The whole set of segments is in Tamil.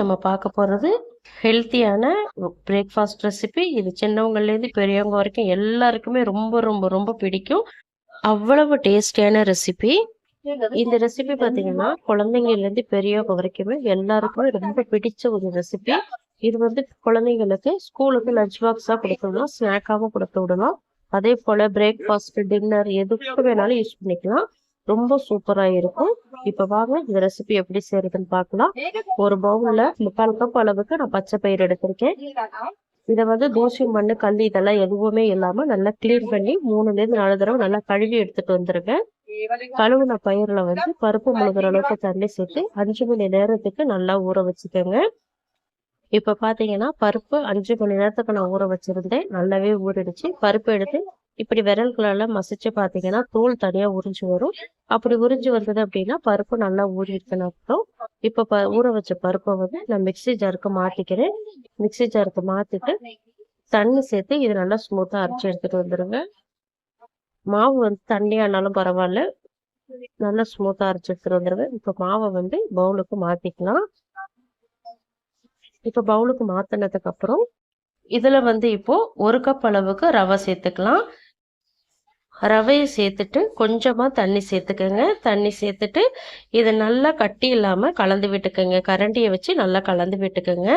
நம்ம பார்க்க போகிறது ஹெல்த்தியான பிரேக்ஃபாஸ்ட் ரெசிபி இது சின்னவங்கள்லேருந்து பெரியவங்க வரைக்கும் எல்லாருக்குமே ரொம்ப ரொம்ப ரொம்ப பிடிக்கும். அவ்வளவு டேஸ்டியான ரெசிபி இந்த ரெசிபி பார்த்தீங்கன்னா குழந்தைங்கள்லேருந்து பெரியவங்க வரைக்குமே எல்லாருக்குமே ரொம்ப பிடிச்ச ஒரு ரெசிபி இது வந்து குழந்தைங்களுக்கு ஸ்கூலுக்கு லஞ்ச் பாக்ஸாக கொடுத்து விடலாம் ஸ்நாக்காகவும் கொடுத்து விடலாம். அதே போல் பிரேக்ஃபாஸ்ட் டின்னர் எதுக்கு வேணாலும் யூஸ் பண்ணிக்கலாம். ரொம்ப சூப்பராக இருக்கும். இப்போ வாங்க இந்த ரெசிபி எப்படி செய்யறதுன்னு பார்க்கலாம். ஒரு பவுலில் முக்கால் கப் அளவுக்கு நான் பச்சை பயிர் எடுத்திருக்கேன். இதை வந்து தோசை மண் கல் இதெல்லாம் எதுவுமே இல்லாமல் நல்லா கிளீன் பண்ணி மூணுலேருந்து நாலு தடவை நல்லா கழுவி எடுத்துட்டு வந்துருக்கேன் கழுவுன பயிரில் வந்து பருப்பு முழுகிற அளவுக்கு தண்ணி சேர்த்து அஞ்சு மணி நேரத்துக்கு நல்லா ஊற வச்சுக்கோங்க. இப்போ பார்த்தீங்கன்னா பருப்பு அஞ்சு மணி நேரத்துக்கு நான் ஊற வச்சிருந்தேன். நல்லாவே ஊறிடுச்சு. பருப்பு எடுத்து இப்படி விரல்களால மசிச்சு பார்த்தீங்கன்னா தோல் தனியாக உறிஞ்சு வரும். அப்படி உறிஞ்சு வந்தது அப்படின்னா பருப்பு நல்லா ஊறிடுச்சுன்னு அர்த்தம் இப்போ ப ஊற வச்ச பருப்பை வந்து நான் மிக்சி ஜாருக்கு மாற்றிக்கிறேன் மிக்சி ஜாருக்கு மாற்றிட்டு தண்ணி சேர்த்து இது நல்லா ஸ்மூத்தாக அரைச்சி எடுத்துகிட்டு வந்துடுங்க மாவு வந்து தண்ணியானாலும் பரவாயில்ல. நல்லா ஸ்மூத்தாக அரைச்சி எடுத்துகிட்டு வந்துடுங்க இப்போ மாவை வந்து பவுலுக்கு மாற்றிக்கலாம் இப்போ பவுலுக்கு மாற்றினதுக்கு அப்புறம் இதில் வந்து இப்போ ஒரு கப் அளவுக்கு ரவை சேர்த்துக்கலாம். ரவையை சேர்த்துட்டு கொஞ்சமாக தண்ணி சேர்த்துக்கோங்க. தண்ணி சேர்த்துட்டு இதை நல்லா கட்டி இல்லாமல் கலந்து விட்டுக்கோங்க. கரண்டியை வச்சு நல்லா கலந்து விட்டுக்கோங்க.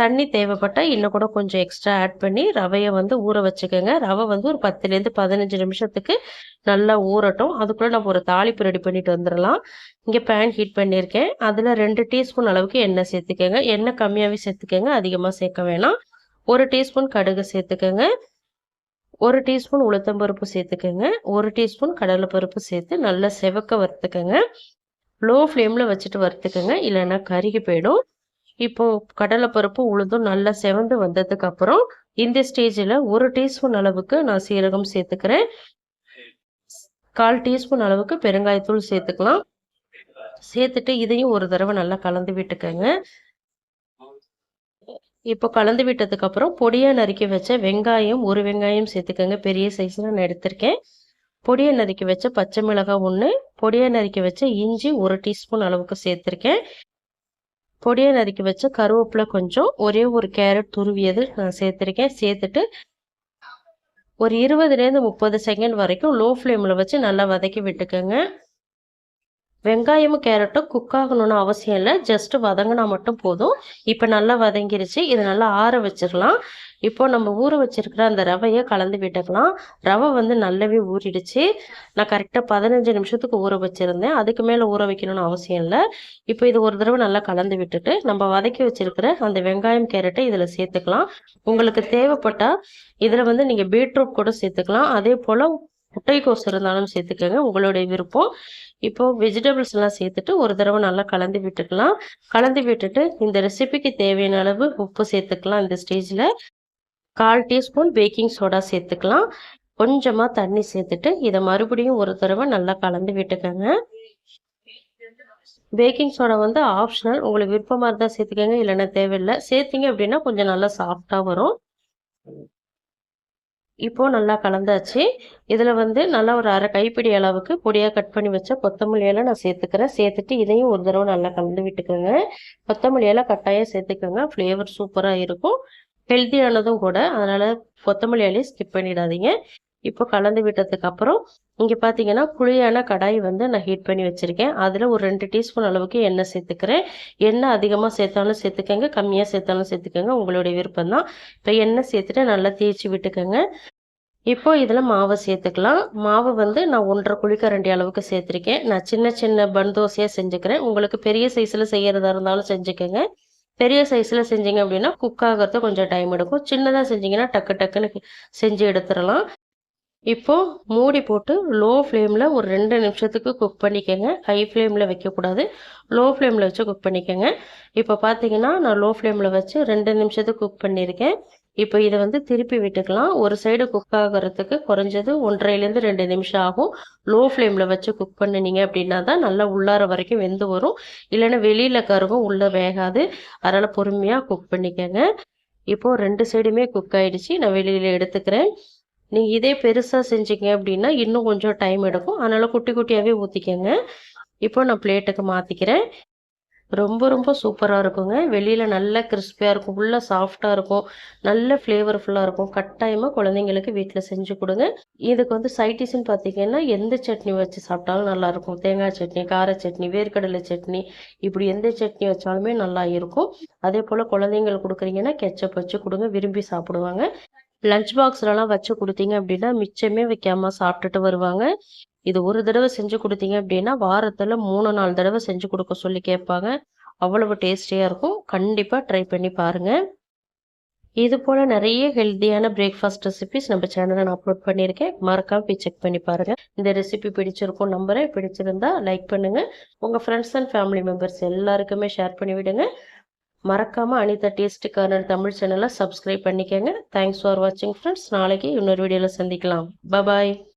தண்ணி தேவைப்பட்டால் இன்னும் கூட கொஞ்சம் எக்ஸ்ட்ரா ஆட் பண்ணி ரவையை வந்து ஊற வச்சுக்கோங்க. ரவை வந்து ஒரு பத்துலேருந்து பதினஞ்சு நிமிஷத்துக்கு நல்லா ஊறட்டும். அதுக்குள்ளே நம்ம ஒரு தாளிப்பு ரெடி பண்ணிட்டு வந்துடலாம். இங்கே பேன் ஹீட் பண்ணியிருக்கேன். அதில் ரெண்டு டீஸ்பூன் அளவுக்கு எண்ணெய் சேர்த்துக்கோங்க. எண்ணெய் கம்மியாகவே சேர்த்துக்கோங்க. அதிகமாக சேர்க்க வேணாம். ஒரு டீஸ்பூன் கடுகு சேர்த்துக்கோங்க. ஒரு டீஸ்பூன் உளுத்தம்பருப்பு சேர்த்துக்கோங்க. ஒரு டீஸ்பூன் கடலைப்பருப்பு சேர்த்து நல்லா செவக்க வறுத்துக்கோங்க. லோ ஃப்ளேமில் வச்சுட்டு வறுத்துக்கோங்க. இல்லைன்னா கருகி போயிடும். இப்போ கடலைப்பருப்பு உளுந்தும் நல்லா செவந்து வந்ததுக்கு அப்புறம் இந்த ஸ்டேஜில் ஒரு டீஸ்பூன் அளவுக்கு நான் சீரகம் சேர்த்துக்கிறேன். கால் டீஸ்பூன் அளவுக்கு பெருங்காயத்தூள் சேர்த்துக்கலாம். சேர்த்துட்டு இதையும் ஒரு தடவை நல்லா கலந்து விட்டுக்கோங்க. இப்போ கலந்து விட்டதுக்கு அப்புறம் பொடியாக நறுக்கி வச்ச வெங்காயம் ஒரு வெங்காயம் சேர்த்துக்கோங்க. பெரிய சைஸில் நான் எடுத்திருக்கேன். பொடியை நறுக்கி வச்ச பச்சை மிளகாய் ஒன்று பொடியை நறுக்கி வச்ச இஞ்சி ஒரு டீஸ்பூன் அளவுக்கு சேர்த்துருக்கேன். பொடியை நறுக்கி வச்ச கருவேப்பிலை கொஞ்சம் ஒரே ஒரு கேரட் துருவியது நான் சேர்த்துருக்கேன். சேர்த்துட்டு ஒரு இருபதுலேருந்து முப்பது செகண்ட் வரைக்கும் லோ ஃப்ளேமில் வச்சு நல்லா வதக்கி விட்டுக்கோங்க. வெங்காயமும் கேரட்டும் குக் ஆகணும்னு அவசியம் இல்லை. ஜஸ்ட்டு வதங்கினா மட்டும் போதும். இப்போ நல்லா வதங்கிருச்சு. இதை நல்லா ஆற வச்சிடலாம். இப்போ நம்ம ஊற வச்சிருக்கிற அந்த ரவையை கலந்து விட்டுக்கலாம். ரவை வந்து நல்லாவே ஊறிடுச்சு. நான் கரெக்டாக பதினஞ்சு நிமிஷத்துக்கு ஊற வச்சுருந்தேன். அதுக்கு மேலே ஊற வைக்கணும்னு அவசியம் இல்லை. இப்போ இது ஒரு தடவை நல்லா கலந்து விட்டுட்டு நம்ம வதக்கி வச்சிருக்கிற அந்த வெங்காயம் கேரட்டை இதில் சேர்த்துக்கலாம். உங்களுக்கு தேவைப்பட்டால் இதில் வந்து நீங்கள் பீட்ரூட் கூட சேர்த்துக்கலாம். அதே போல் முட்டைக்கோஸ் இருந்தாலும் சேர்த்துக்கோங்க. உங்களுடைய விருப்பம். இப்போ வெஜிடபிள்ஸ் எல்லாம் சேர்த்துட்டு ஒரு தடவை நல்லா கலந்து விட்டுக்கலாம். கலந்து விட்டுட்டு இந்த ரெசிபிக்கு தேவையான அளவு உப்பு சேர்த்துக்கலாம் இந்த ஸ்டேஜில் கால் டீஸ்பூன் பேக்கிங் சோடா சேர்த்துக்கலாம். கொஞ்சமாக தண்ணி சேர்த்துட்டு இதை மறுபடியும் ஒரு தடவை நல்லா கலந்து விட்டுக்கோங்க. பேக்கிங் சோடா வந்து ஆப்ஷனல் உங்களுக்கு விருப்பமாக இருந்தால் சேர்த்துக்கோங்க இல்லைன்னா தேவையில்லை. சேர்த்திங்க அப்படின்னா கொஞ்சம் நல்லா சாஃப்டாக வரும். இப்போது நல்லா கலந்தாச்சு. இதில் வந்து நல்லா ஒரு அரை கைப்பிடி அளவுக்கு பொடியாக கட் பண்ணி வச்ச கொத்தமல்லியெல்லாம் நான் சேர்த்துக்கிறேன். சேர்த்துட்டு இதையும் ஒரு தடவை நல்லா கலந்து விட்டுக்கோங்க. கொத்தமல்லியெல்லாம் கட்டாயம் சேர்த்துக்கோங்க. ஃப்ளேவர் சூப்பராக இருக்கும். ஹெல்த்தியானதும் கூட அதனால் கொத்தமல்லி ஸ்கிப் பண்ணிடாதீங்க. இப்போ கலந்து விட்டதுக்கு அப்புறம் இங்கே பார்த்தீங்கன்னா குழியான கடாய் வந்து நான் ஹீட் பண்ணி வச்சுருக்கேன். அதில் ஒரு ரெண்டு டீஸ்பூன் அளவுக்கு எண்ணெய் சேர்த்துக்கிறேன். எண்ணெய் அதிகமாக சேர்த்தாலும் சேர்த்துக்கோங்க கம்மியாக சேர்த்தாலும் சேர்த்துக்கங்க. உங்களுடைய விருப்பம் தான் இப்போ எண்ணெய் சேர்த்துட்டு நல்லா தேய்ச்சி விட்டுக்கோங்க. இப்போ இதில் மாவை சேர்த்துக்கலாம். மாவு வந்து நான் ஒன்றரை குழிக்கரண்டி அளவுக்கு சேர்த்துருக்கேன். நான் சின்ன சின்ன பன் தோசையாக செஞ்சுக்கிறேன். உங்களுக்கு பெரிய சைஸில் செய்கிறதா இருந்தாலும் செஞ்சுக்கோங்க. பெரிய சைஸில் செஞ்சீங்க அப்படின்னா குக் ஆகிறது கொஞ்சம் டைம் எடுக்கும். சின்னதாக செஞ்சிங்கன்னா டக்கு டக்குன்னு செஞ்சு எடுத்துடலாம். இப்போது மூடி போட்டு லோ ஃப்ளேமில் ஒரு ரெண்டு நிமிஷத்துக்கு குக் பண்ணிக்கோங்க. ஹை ஃப்ளேமில் வைக்கக்கூடாது. லோ ஃப்ளேமில் வச்சு குக் பண்ணிக்கோங்க. இப்போ பார்த்தீங்கன்னா நான் லோ ஃப்ளேமில் வச்சு ரெண்டு நிமிஷத்துக்கு குக் பண்ணியிருக்கேன் இப்போ இதை வந்து திருப்பி விட்டுக்கலாம். ஒரு சைடு குக் ஆகிறதுக்கு குறைஞ்சது ஒன்றரைலேருந்து ரெண்டு நிமிஷம் ஆகும். லோ ஃப்ளேமில் வச்சு குக் பண்ணினீங்க அப்படின்னா தான் நல்லா உள்ளார வரைக்கும் வெந்து வரும். இல்லைன்னா வெளியில் கருகும் உள்ளே வேகாது. அதனால் பொறுமையாக குக் பண்ணிக்கோங்க. இப்போது ரெண்டு சைடுமே குக் ஆகிடுச்சி நான் வெளியில் எடுத்துக்கிறேன். நீங்கள் இதே பெருசாக செஞ்சீங்க அப்படின்னா இன்னும் கொஞ்சம் டைம் எடுக்கும். அதனால் குட்டி குட்டியாகவே ஊற்றிக்கோங்க இப்போ நான் பிளேட்டுக்கு மாற்றிக்கிறேன் ரொம்ப ரொம்ப சூப்பராக இருக்குங்க. வெளியில் நல்ல கிறிஸ்பியாக இருக்கும். உள்ள சாஃப்டாக இருக்கும். நல்ல ஃப்ளேவர்ஃபுல்லாக இருக்கும். கட்டாயமாக குழந்தைங்களுக்கு வீட்டில் செஞ்சு கொடுங்க. இதுக்கு வந்து சைட்டிஸ்ன்னு பார்த்தீங்கன்னா எந்த சட்னி வச்சு சாப்பிட்டாலும் நல்லாயிருக்கும் தேங்காய் சட்னி கார சட்னி வேர்க்கடலை சட்னி இப்படி எந்த சட்னி வச்சாலுமே நல்லா இருக்கும். அதே போல் குழந்தைங்களுக்கு கொடுக்குறீங்கன்னா கெச்சப் வச்சு கொடுங்க. விரும்பி சாப்பிடுவாங்க. லஞ்ச் பாக்ஸ்லலாம் வச்சு கொடுத்தீங்க அப்படின்னா மிச்சமே வைக்காம சாப்பிட்டுட்டு வருவாங்க. இது ஒரு தடவை செஞ்சு கொடுத்தீங்க அப்படின்னா வாரத்தில் மூணு நாலு தடவை செஞ்சு கொடுக்க சொல்லி கேட்பாங்க. அவ்வளவு டேஸ்டியாக இருக்கும். கண்டிப்பாக ட்ரை பண்ணி பாருங்கள் இது போல் நிறைய ஹெல்த்தியான பிரேக்ஃபாஸ்ட் ரெசிபிஸ் நம்ம சேனலில் நான் அப்லோட் பண்ணியிருக்கேன். மறக்காம போய் செக் பண்ணி பாருங்கள் இந்த ரெசிபி பிடிச்சிருக்கும் நம்பரை பிடிச்சிருந்தா லைக் பண்ணுங்கள் உங்கள் ஃப்ரெண்ட்ஸ் அண்ட் ஃபேமிலி மெம்பர்ஸ் எல்லாருக்குமே ஷேர் பண்ணி விடுங்க. மறக்காமல் அனிதா டேஸ்ட் கார்னர் தமிழ் சேனலை சப்ஸ்கிரைப் பண்ணிக்கோங்க. தேங்க்ஸ் ஃபார் வாட்சிங் ஃப்ரெண்ட்ஸ் நாளைக்கு இன்னொரு வீடியோவில் சந்திக்கலாம். பபாய்